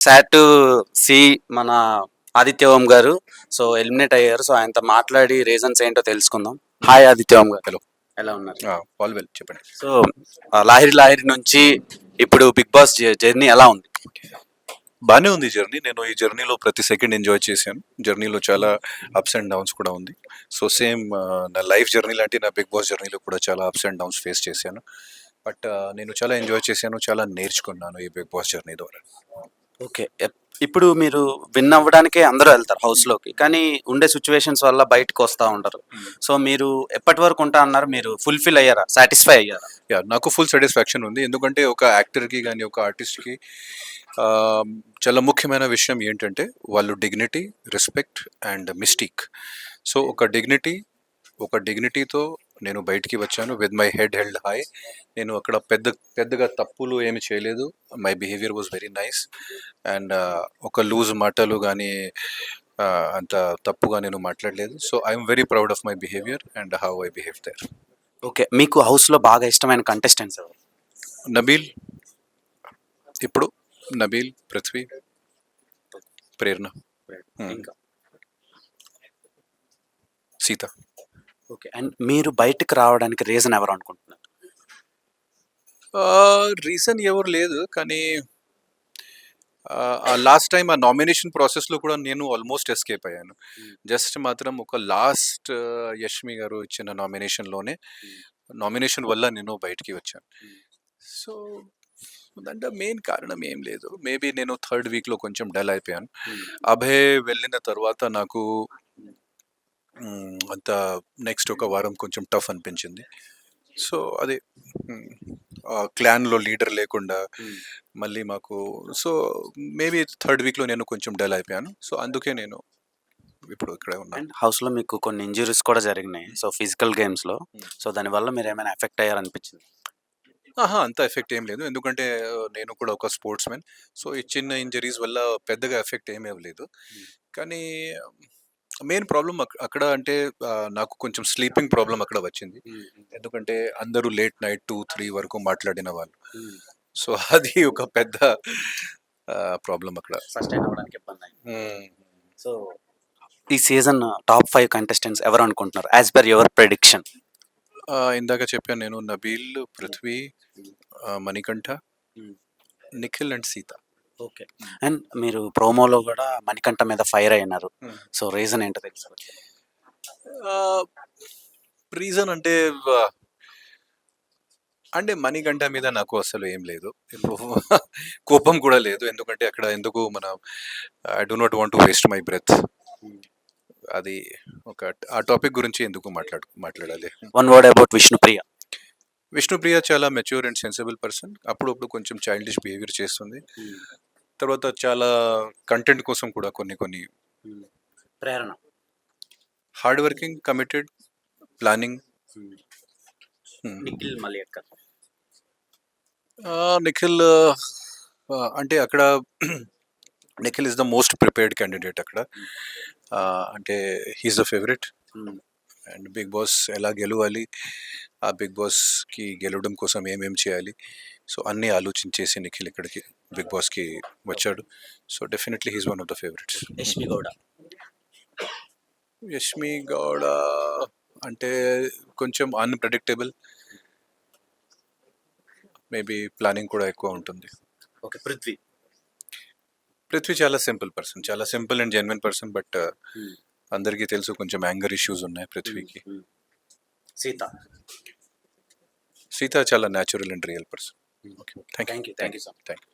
సాట్ C మన ఆదిత్య ఓం గారు. So eliminate అయ్యారు. సో ఆయనతో మాట్లాడి రీజన్స్ ఏంటో తెలుసుకుందాం. హాయ్ ఆదిత్య ఓం గారు. Hello. ఎలా ఉన్నారు? ఆల్ వెల్ చెప్పండి. సో లాహిరి లాహిరి నుంచి ఇప్పుడు బిగ్ బాస్ జర్నీ ఎలా ఉంది? బాగానే ఉంది జర్నీ. నేను ఈ జర్నీలో ప్రతి సెకండ్ ఎంజాయ్ చేశాను. జర్నీలో చాలా అప్స్ అండ్ డౌన్స్ కూడా ఉంది. సో సేమ్ నా లైఫ్ జర్నీ లాంటి నా బిగ్ బాస్ జర్నీలో కూడా చాలా అప్స్ అండ్ డౌన్స్ ఫేస్ చేశాను. బట్ నేను చాలా ఎంజాయ్ చేశాను. చాలా నేర్చుకున్నాను ఈ బిగ్ బాస్ జర్నీ ద్వారా. ఓకే. ఇప్పుడు మీరు విన్ అవ్వడానికే అందరూ వెళ్తారు house లోకి కానీ ఉండే సిచ్యువేషన్స్ వల్ల బయటకు వస్తూ ఉంటారు సో మీరు ఎప్పటి వరకు ఉంటా అన్నారు మీరు ఫుల్ఫిల్ అయ్యారా? సాటిస్ఫై అయ్యారా? యా నాకు ఫుల్ సాటిస్ఫాక్షన్ ఉంది. ఎందుకంటే ఒక యాక్టర్కి కానీ ఒక ఆర్టిస్ట్కి చాలా ముఖ్యమైన విషయం ఏంటంటే వాళ్ళు dignity respect and mistake. So ఒక డిగ్నిటీ ఒక డిగ్నిటీతో నేను బయటికి వచ్చాను. With my head held high నేను అక్కడ పెద్ద పెద్దగా తప్పులు ఏమి చేయలేదు. My behaviour was very nice and ఒక లూజ్ మాటలు కానీ అంత తప్పుగా నేను మాట్లాడలేదు. So I'm very proud of my behaviour and how I behave there okay మీకు house లో బాగా ఇష్టమైన కంటెస్టెంట్స్ నబీల్ ఇప్పుడు నబీల్ పృథ్వీ ప్రేరణ. ఇంకా సీత ఓకే. అండ్ మీరు బయటకు రావడానికి రీజన్ ఎవరు అనుకుంటున్నారు? రీజన్ ఎవరు లేదు. కానీ లాస్ట్ టైం ఆ నామినేషన్ ప్రాసెస్లో కూడా నేను ఆల్మోస్ట్ ఎస్కేప్ అయ్యాను. జస్ట్ మాత్రం ఒక లాస్ట్ యష్మి గారు ఇచ్చిన నామినేషన్లోనే నామినేషన్ వల్ల నేను బయటికి వచ్చాను. సో దాంట్లో మెయిన్ కారణం ఏం లేదు. మేబీ నేను థర్డ్ వీక్లో కొంచెం డల్ అయిపోయాను. అభయ్ వెళ్ళిన తర్వాత నాకు అంత నెక్స్ట్ ఒక వారం కొంచెం టఫ్ అనిపించింది. సో అదే క్లాన్లో లీడర్ లేకుండా మళ్ళీ మాకు సో మేబీ థర్డ్ వీక్లో నేను కొంచెం డల్ అయిపోయాను. సో అందుకే నేను ఇప్పుడు ఇక్కడే ఉన్నాను హౌస్లో మీకు కొన్ని ఇంజురీస్ కూడా జరిగినాయి. సో ఫిజికల్ గేమ్స్లో. సో దానివల్ల మీరు ఏమైనా ఎఫెక్ట్ అయ్యారనిపించింది? ఆహా అంత ఎఫెక్ట్ ఏం లేదు. ఎందుకంటే నేను కూడా ఒక స్పోర్ట్స్ మ్యాన్ సో ఈ చిన్న ఇంజరీస్ వల్ల పెద్దగా ఎఫెక్ట్ ఏమీ లేదు కానీ మెయిన్ ప్రాబ్లం అక్కడ అంటే ఆ, నాకు కొంచెం స్లీపింగ్ ప్రాబ్లం అక్కడ వచ్చింది. ఎందుకంటే అందరూ లేట్ నైట్ టూ త్రీ వరకు మాట్లాడిన వాళ్ళు. సో అది ఒక పెద్ద ప్రాబ్లం అక్కడ. సస్టైన్ అవ్వడానికి ఇబ్బంది అయింది. సో ఈ సీజన్ టాప్ ఫైవ్ కంటెస్టెంట్స్ ఎవరు అనుకుంటున్నారు? యాజ్ పర్ యువర్ ప్రెడిక్షన్ ఆ, ఇందాక చెప్పాను నేను నబీల్ పృథ్వీ ఆ, Manikanta. Nikhil and Seetha. Okay. And మీరు ప్రోమోలో కూడా మణికంఠ మీద ఫైర్ అయినారు. సో రీజన్ ఏంటో తెలుసు? రీజన్ అంటే అంటే మణికంఠ మీద నాకు అసలు ఏం లేదు. కోపం కూడా లేదు. ఎందుకంటే అక్కడ ఎందుకు మన I do not want to waste my breath అది ఒక ఆ టాపిక్ గురించి ఎందుకు మాట్లాడు మాట్లాడాలి? One word about Vishnupriya Vishnupriya చాలా మెచ్యూర్ అండ్ సెన్సిబుల్ పర్సన్ అప్పుడప్పుడు కొంచెం చైల్డిష్ బిహేవియర్ చేస్తుంది. తర్వాత చాలా కంటెంట్ కోసం కూడా కొన్ని కొన్ని ప్రేరణ. Hard working committed planning Nikhil Nikhil అంటే అక్కడ Nikhil is the most prepared candidate అక్కడ. ఆ, అంటే he's the favourite and Bigg Boss ఎలా గెలవాలి? ఆ బిగ్ బాస్కి గెలవడం కోసం ఏమేం చేయాలి? సో అన్నీ ఆలోచించేసి నిఖిల్ ఇక్కడికి బిగ్ బాస్కి వచ్చాడు. So definitely he's one of the favourites. Yashmi Gowda. Yashmi Gowda అంటే కొంచెం అన్ప్రెడిక్టబుల్ మేబీ ప్లానింగ్ కూడా ఎక్కువ ఉంటుంది. ఓకే పృథ్వీ. పృథ్వీ చాలా సింపుల్ పర్సన్ చాలా simple and genuine person but అందరికీ తెలుసు కొంచెం యాంగర్ ఇష్యూస్ ఉన్నాయి పృథ్వీకి. సీత. సీత చాలా natural and real person Mm, okay. Thank, thank you. you. Thank, you. Thank you.